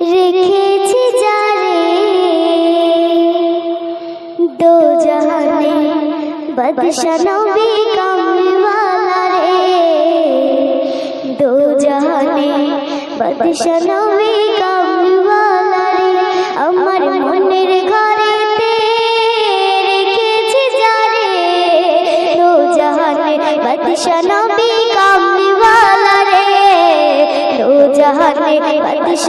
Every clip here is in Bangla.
রেখেছি যারে। দো জাহানে বাদশা নবী কামলিওয়ালা রে। দো জাহানে বাদশা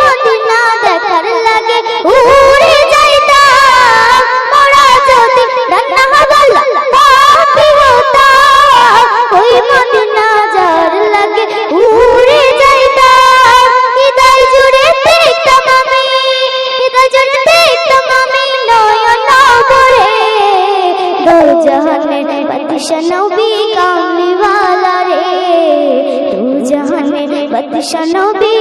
মদিনা দেখার লাগে। উড়ে যাইতাম মোরা যদি দাদা বলা পাখি হতাম ওই মদিনা যার লাগে উড়ে যাইতাম হৃদয় জুড়ে দেখতাম আমি, হৃদয় জুড়ে দেখতাম আমি, নয়ন ভরে দো জাহানের বাদশা নবী কামলিওয়ালা রে দো জাহানের বাদশা নবী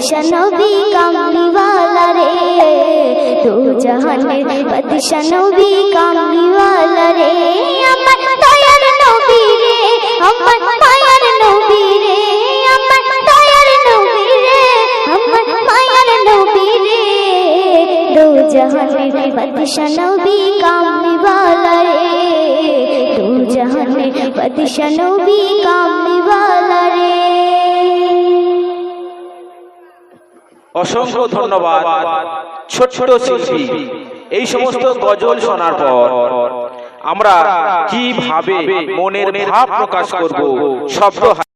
বাদশা কামলিওয়ালা রে। দো জাহানের বাদশা কামলিওয়ালা রে। আমার কামলিওয়ালা রে। কামলিওয়ালা অসংখ্য ধন্যবাদ। ছোট শিল্পী এই সমস্ত গজল শোনার পর আমরা কীভাবে মনের ভাব প্রকাশ করব? শব্দ